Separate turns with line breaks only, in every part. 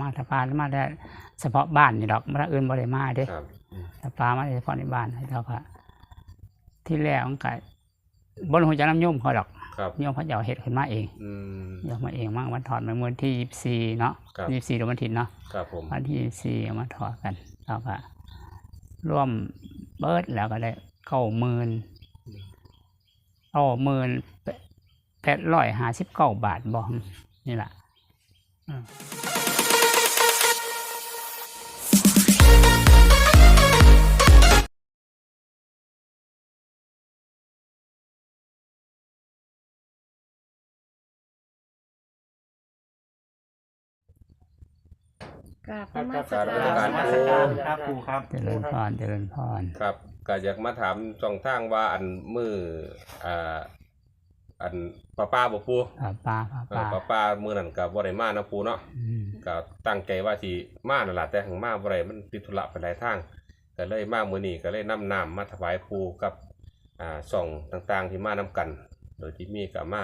มาถ้าปลามาได้เฉพาะบ้านนี่ดอกมาอื่นบ่ได้มาเด้
ครับอืม
ถ้าปลามาได้เฉพาะในบ้านให้เราก็ที่แรกมันก็บ่รู้จักน้ำโยมเขาดอก
ครับ
โยมเขาจะเอาเฮ็ดขึ้นมาเอง
อืม
โยมมาเองมั่งวันถอดมาเมื่อที่24เนาะ
ครับ
24เดือนวันอาทิตย์เนาะ
ครับผม
วันที่สี่เอามาถอดกันเราก็ร่วมเบิดแล้วก็ได้เก้าหมื่นเก้าหมื่นแปดร้อยห้าสิบเก้าบาทบอมนี่แหละอื
กราบ
ครับ
น
ค
มั
รับ
สการ
กราบนมัส
การครับครูครับ
เจริญพรเจริญพร
ครับก็อยากมาถามช่องทางว่าอันมืออ่าอันป้าป้าบ่ปู
ป้าป้าป้า
เออ
ป้า
ป้าป้ามือนั่นก็บ่ได้มานะปูเนาะ
อืม
ก็ตั้งใจว่าสิมานั่นล่ะแต่หังมาบ่ได้มันติดธุระไปหลายทางก็เลยมามื้อนี้ก็เลยนำน้ำมาถวายปูกับอ่าส่องต่างๆที่มานํกัน โดยที่มีก็มา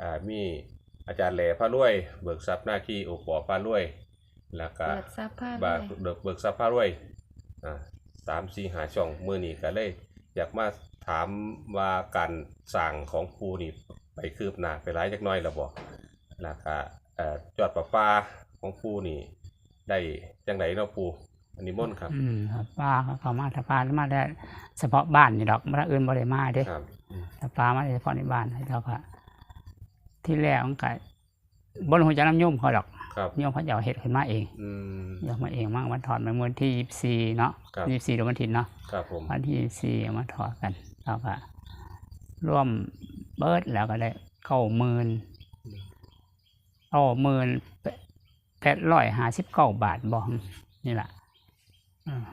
อ่ามีอาจารย์แหล่พระรวย เบิกทรัพย์หน้าที่โอปอพระรวย แล้วก็
เปิดซับผ้า
บา
ด้วย
เบิกเบิกทรัพย์พระรวยอ่าสามสี่หาช่องมื้อนี้ก็เลย อยากมาถามว่าการสั่งของปูนี่ไปคืบหน้าไปหลายจักหน้อยแล้วบ่แล้วก็เอ่อจอดประปาของปูนี่ ได้จังไดเนาะปูอันนี้ม่นต์ครับ
อืมครับป้าเขาเข้ามาถ้าป้ามาได้เฉพาะบ้านนี่ดอกมาอื่นบ่ได้มาเด้
ครับอืม
ถ้าปลามาได้เฉพาะในบ้านให้เราก็ที่แรกมันก็บ่รู้จักน้ำโยมเขาดอก
ครับ
โยมเขาจะเอาเฮ็ดขึ้นมาเอง
อืม
โยมมาเองมั่งวันถอดมาเมื่อที่ยี่สี่เนาะ
ครับ
ยี่สี่เดือนวันอาทิตย์เนาะ
ครับผม
วันที่สี่เอามาถอดกันเราก็ร่วมเบิดแล้วก็ได้เก้าหมื่นเก้าหมื่นแปดร้อยห้าสิบเก้าบาทบอมนี่แหละอืม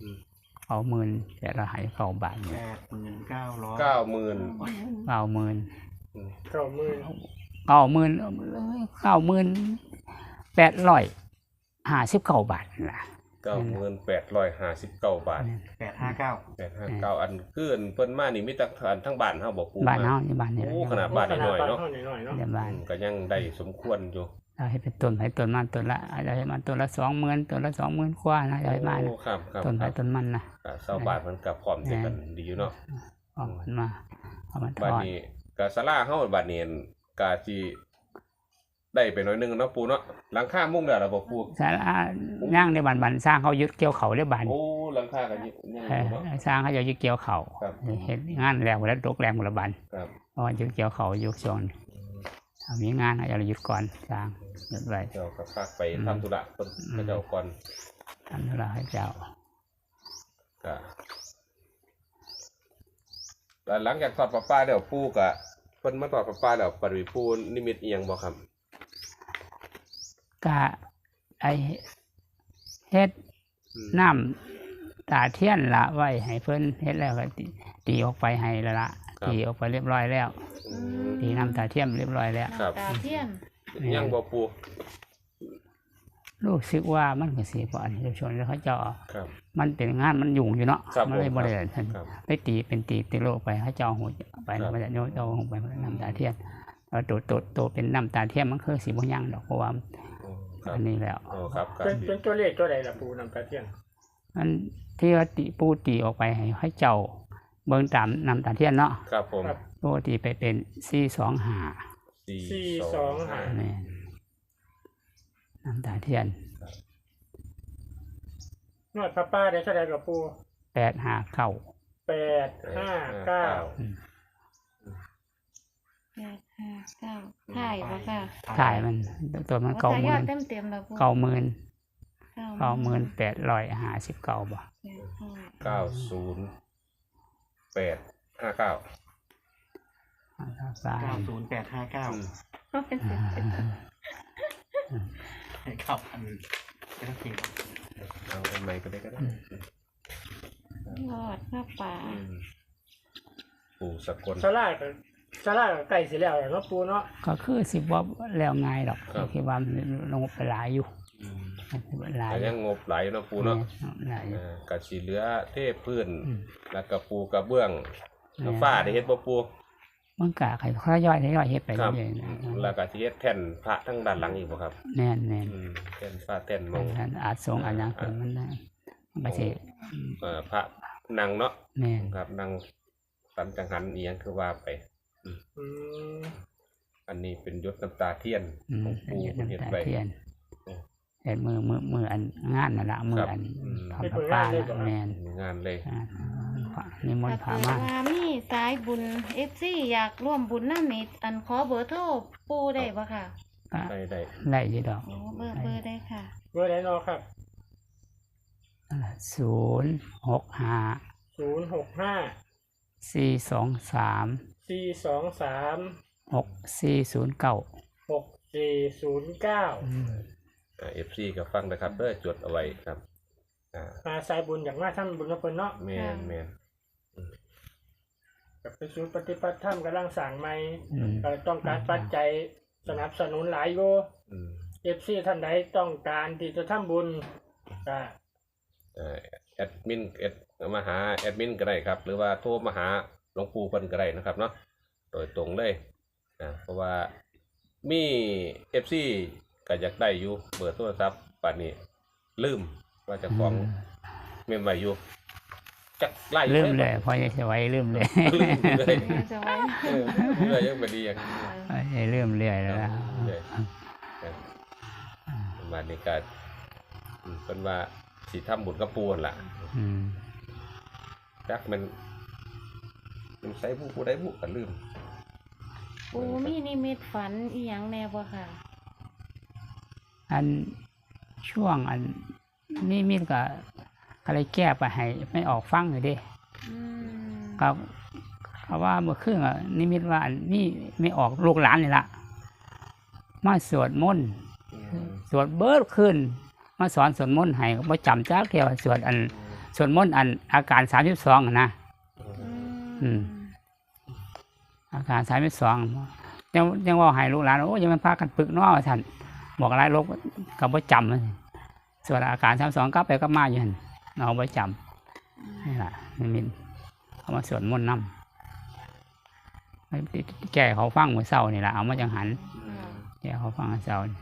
อืม
เก้าหมื่นแปดร้อยห้าสิบเก้าบาท
แปดหมื่นเก้าร้อย
เก้าหมื่น
เก้าหมื่น
อืม
เก้าหมื่น
เก้าหมื่นเก้าหมื่น แปดร้อยห้าสิบเก้าบาทนะ
เก้าหมื่นแปดร้อยห้าสิบเก้าบาท
แปดห้าเก้า
แปดห้าเก้าอันคืออันเพิ่นมานี่มีแต่อันทั้งบ้านเฮาบ่ปู
บ้าน
มา
เฮานี่บ้านนี่
โอ้ขนาดบ้านน้อยๆเนาะ
หน่อยๆเนาะ
เดี๋ยวบ้าน
อืมก็ยังได้สมควรอยู่
เราให้เป็นต้นไผ่ต้นมันต้นละอาจจะให้มันต้นละสองหมื่นต้นละสองหมื่นกว่านะอย่าให้มา
โอ้
นะครับ
ครับ
ต้น
ค
ไผ่
รับ
ต้นมันนะ
ก็ชาวบ้านมันก็พร้อมที่กันดีอยู่เนาะ
เออกมันมาเอามาท
บัด
อด
นี้ก็ศาลาเฮาบัดนี้ก็สิ ได้ไปหน่อยหนึงเนาะปูเนาะหลังคามุงแล้วล่ะบ่ปู
สาระย่างในบ้านบ้านสร้างเขายึดเกี่ยวเขาได้บ้าน
โอ้หลังคาก็ยังยัง
เอ
อยู่
อ
เนาะ
สร้างเขาจะยึดเกี่ยวเขา
ครับ
เห็นงานแรงหมดแล้วตกแรงหมดละบ้าน
ครับ
เพราะว่ายึดเกี่ยวเขาอยู่ช่วงนี้ถ้ามีงานเขาจะหยุดก่อนสร้างหยุดไว้
เจ้าก็พาไป
อืม
ทำธุระเพิ่น
อืม
พระเจ้าก่อน
ทำธุระให้เจ้า
ก็แล้วหลังจากทอดปลาปลาเดี๋ยวปูก็เพิ่นมาทอดปลาปลาแล้วปริปูนิมิตอีหยังบ่ครับ
ก็ไอเฮ็ด
อืม
น้ำตาเทียนละไว้ให้เพิ่นเฮ็ดแล้วก็ตีตีออกไปให้และละตีออกไปเรียบร้อยแล้ว
อืม
ตีน้ำตาเทียมเรียบร้อยแล้ว
ครับ
ตาเทียม
ยังบ่ปู
รู้สึกว่ามันก็สิบ่อันนี้ชนแล้วเขาเจ้า
ครับ
มันเป็นงานมันยุ่งอยู่เนาะ
ครับ
มันเลย
ผม
บ่ได้
ครับ ไป
ไปตีเป็นตีติโลกไปเขาเจ้าหูไป
ครับ
มันจะโยเจ้าหูไปน้ำตาเทียมแล้วตัวตัวตัวเป็นน้ำตาเทียมมันคือสิบ่ยังดอกเพราะว่า
อืมครับ
อันนี้แล้ว
โอ้ครับครับ
เป็นเป็นตัวเลขตัวใดล่ะปูนำตาเทียน
มันที่ว่าตีปูตีออกไปให้ให้เจ้า เบิ่งตามน้ำตาเทียนเนาะ
ครับผม
ปกติไปเป็นสี่สองหา
สี่สองห้า
นี่น้ำตาเทียน
นวดพระป้าได้เท่าไหร่กับปู
แปดหาเก้า
แปดห้าเก้า
แปดห้า เก้าถ่ายบ่ค่ะ
ถ่ายมันตัวมัน
ว่า
เก้า
ถ่าย
ห
ยอ
มื่
ด
น
เต็มเต็มๆบ่ปู
เก้าหมื่น
เก้า
เก้าหมื่นแปดร้อยห้าสิบเก้าบ่
แปดห้า
เก้าศูนย์แปดห้าเก้า
สา
เก้ามศูนย์แปดห้าเก้า
อืม
ครับอันนี้ไม่ต้องเก่ง
เอาอันใหม่ก็ได้ก็ได้
ยอดผ้าป่า
อืมปู่สกล
ซาร่ากับ ซาร่ากับไก่สิแล้วเนาะปูเนาะ
ก็คือสิบ่แล้วง่ายดอก
ครับ
คิดว่ามันลงไปหลายอยู่
อืม
หลาย
แต่
อ
ยั
ยู่
งงบไหลายเนาะปูเนาะ
หลายอยู่
อ่ากะสีเหลือเทพื้น
อืม
แล้วก็ปูกระเบื้อง
อืม
น้ำฟ้าได้เฮ็ดบ่ปู
มันกะใครค่อยย่อยย่อยเฮ็ดไป
ครับ
เรื่อยๆนะ
แล้วก็ที่เฮ็ดแท่นพระทั้งด้านหลังอีกบ่ครับ
แน่นแน่น
อืมแท่นพระแท่นม
อั
ง
นนั้นอาจทรงอันนั้นคือมันนะมันก็สิ
เอ่อพระนางเนาะ
แน่น
ครับนางสันจังหันอีหยังคือว่าไป
อืม
อันนี้เป็นยศน้ำตาเทียน
อืม
ของ
เป็น
ปู่
อยู่
เพิ่นเฮ็ด
น้ำตา
ไว้
เทียน
เออ
เฮ็ดมือมือมืออันงานนั่นละมืออัน
อืม
ทำกับป้าน่ะแม่น
งานเลย
อ่านิมนต์พระ
ถ้า
มา
เกิดว่ามีสายบุญเอฟซีอยากร่วมบุญน้ำนิดอันขอเบอร์โทรปูได้ปะค่ะ
ก็
ได้ได้
ไล่อยู่ดอก
โอ้เบอร์เบอร์ได้ค่ะ
เบอร์ไหนเนอครับ
ศูนย์หกห้า
ศูนย์หกห้า
สี่สองสาม
สี่สองสาม
หกสี่ศูนย์เก้า
หกสี่ศูนย์เก้า
เอฟซีก็ฟังนะครับเด้อจดเอาไว้ครับอ่า
มาสายบุญอย่างว่าท่านบุญนะเพิ่นเนาะ
แมนแมน
กับเป็นศูนย์ปฏิบัติธรรมกำลังสั่งใหม่
อืม
ก็ต้องการปัจจัยสนับสนุนหลายอยู่
อืม
เอฟซีท่านใดต้องการที่จะทำบุญก็
เอ่อแอดมินแอดมาหาแอดมินก็ได้ครับ หรือว่าโทรมาหา หลวงปู่เพิ่นก็ได้นะครับเนาะโดยตรงเลยอ่าเพราะว่ามีเอฟซีก็อยากได้อยู่เบอร์โทรศัพท์ป่านนี้ลืมว่าจะฟ้องเมมไว้อยู่จักไล่
ลืมเลยพอจะไว้ลืมเลย
ลืมเลย
จะไว้
เออเรื่อยยังไปดีอย่าง
ไอ้ลืมเรื่อยแล้วนะ
เรื่อยประมาณนี้ก็อืมเป็นว่าสีทำบุญกับปูนล่ะ
อืม
จักมัน มันใส่ผู้ผู้ใดผู้ก็ลืม
ปูมีนิมิตฝันอีหยังแน่บ่ค่ะ
อันช่วงอันนี่มีก็อะไรแก้ไปให้ไม่ออกฟังเลยเดิ
อืม
ก็เขาว่าเมื่อคืนอะนิมิตว่าอันนี่ไม่ออกลูกหลานนี่ละมาสวดมนต์สวดเบิดขึ้น มาสอนสวดมนต์ให้ก็บ่จำจ้าเกี่ยวสวดอันสวดมนต์อันอาการสามสิบสองนะ อืมอาการสามสิบสองยังยังว่าให้ลูกหลานโอ้ยังมันพากันปึกเนอท่านบอกอะไรลบกับว่าจำเลยส่วนอาการสามสองก็ไปก็มาอยู่หันเราไ่จำนี่แหละนิมิตเขามาสวดมนต์นำแก่เขาฟังเมื่อเช้านี่แหละเอามาจังหัน
ค่ะ
แก่เขาฟังเมื่อเช้านี่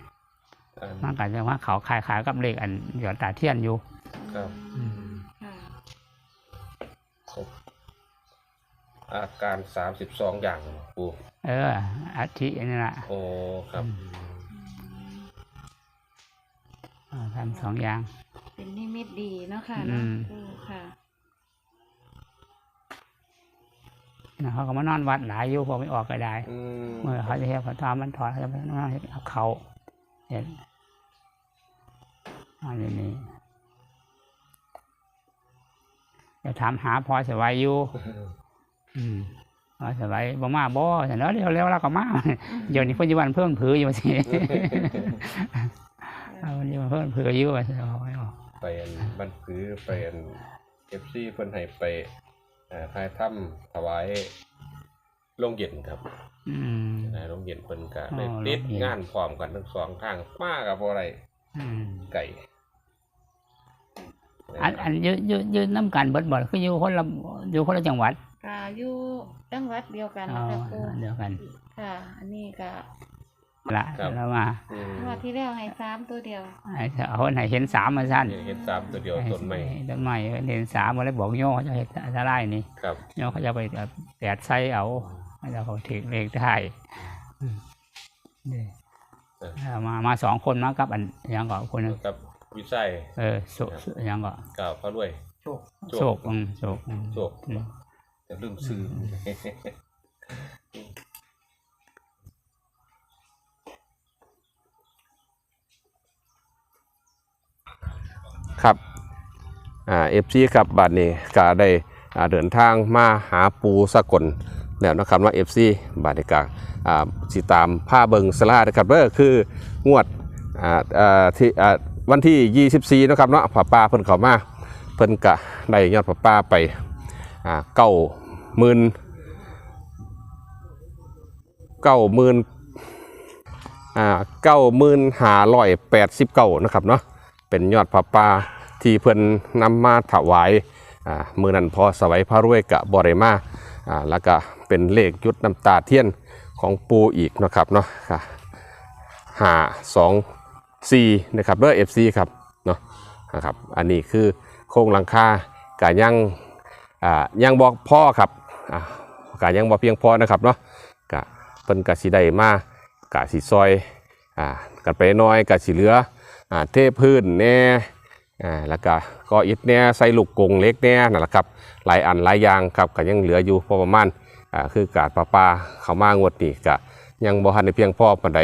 อัน
มันก็จะว่าเขาขายขายกับเลขอันหยอดตาเทียนอยู่
ครับ
อืมค่ะ
ครบ อาการสามสิบสองอย่างปู
เอออาทินี่แหละ
โอ้ครับ
ทำสองอย่าง
เป็นนิมิตดีเนาะค่ะ
อื
เนาะ
ม
ปูค่ะ
นะเขาก็มานอนวัดหลายอยู่พอไม่ออกก็ได้
อืม
เมื่อเขาจะเห็นเขาทำมันถอดเขาจะไปนอนเอาเขาเห็นอันนี้นี่จะถามหาพอสบายอยู่ อืมพอสบายบ่มาบ่แต่แล้วเร็วเร็วแล้วก็มาเดี๋ยวนี้ปัจจุบันเพิ่มผืออยู่สิเอาวันนี้มันเพิ่มผืออยู่ว่าสิเอาไว้ออก
ไปอันบันผือไปอันเอฟซีเพิ่นให้ไปอ่าทายถ้ำถวายโรงเย็นครับ
อืม
นะโรงเย็นเพิ่นก็
อ๋อ
ได้ติด
งเย็น
งานพร้อมกันทั้งสองทางมากับอะไร
อืม
ไก่
อันอันยืดยืดยืดน้ำกันเบิดบ่คืออยู่คนละอยู่คนละจังหวัด
อยู่จังหวัดเดียวกัน
อ๋อ
นะคะปู
เดียวกัน
ค่ะ อันนี้ก็
ละแล้วมา
อืม
งวดที่แล้วให้สามตัวเดียว
ไอ้เอาคนไหนเห็นสามมาสั้น
เห็นสามตัวเดียวต้นไม้
ต้นไม้เห็นสามมาแล้วบอกโย่เขาจะเห็นอะไรนี่
ครับ
โย่เขาจะไปแปดไส้เอาแล้วเขาถึงเลขได้อืมนี่เอามามาสองคนมากับอันอยังก็คนหนึง
กับวิสัย
เออโศกอยังก็
กล่าวพระรวย
โชค
โศกอืมโศกอืม
โชค
อืม
จะลืมซื้อครับอ่าเอฟซีครับบัดนี้ก็ได้อ่าเดินทางมาหาปูสกลแล้วนะครับว่าเอฟซีบัดนี้ก็อ่าสิตามผ้าเบิงสลานะครับเด้อคืองวดอ่าอ่าที่อ่าวันที่ 24นะครับเนาะผ้าป่าเพิ่นเข้ามาเพิ่นก็ได้ยอดผ้าป่าไปอ่าเก้า หมื่นเก้าหมื่นอ่าเก้าหมื่นหาร้อยแปดสิบเก้านะครับเนาะเป็นยอดผ้าป่าที่เพิ่อนนำมาถวายอ่ามือนั้นพอสวัยพระรวยกะบริมาอ่าแล้วก็เป็นเลขยุดน้ำตาเทียนของปูอีกนะครับเนาะค่ะหาสองสี่นะครับเด้อเอฟซีครับเนาะนะครับอันนี้คือโครงหลังคากายังอ่ายังบอกพ่อครับ อ่ากายังบอกเพียงพอนะครับเนาะกะเพิ่นกะสิได้มากะสิซอยอ่ากันไปน้อยกะสิเหลืออ่าเทพื้นแน่อ่าแล้วก็ก็อิฐแน่ใส่ลูกกงเล็กแน่นั่นแหละครับหลายอันหลายอย่างครับก็ยังเหลืออยู่พอประมาณอ่าคือการประปลาเขามางวดนี้ก็ยังบ่ทันได้เพียงพอปานใด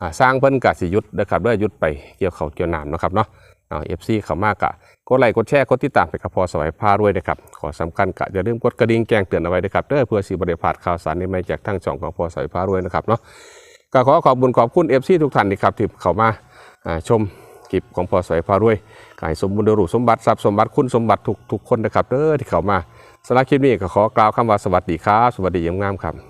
อ่าสร้างเพิ่นก็สิยุดนะครับเด้อหยุดไปเกี่ยวเขาเกี่ยวน้ำนะครับเนาะเอา FC เขามากะ กดไลค์กดแชร์กดติดตามไปกับพอสวัยพารวยนะครับขอสำคัญกะอย่าลืมกดกระดิ่งแจ้งเตือนเอาไว้ด้วยครับเด้อเพื่อสิบ่ได้พาดข่าวสารใหม่จากทางช่องของพอสวัยพารวยนะครับเนาะก็ขอขอบคุณขอบคุณ FC ทุกท่านนะครับที่เข้ามาชมคลิปของพอสวยพารวยขายสมบูรณ์รูสมบัติทรัพย์สมบัติคุณสมบัติทุกทุกคนนะครับเด้อที่เข้ามาสำหรับคลิปนี้ก็ขอกล่าวคำว่าสวัสดีครับ สวัสดีอยังงามครับ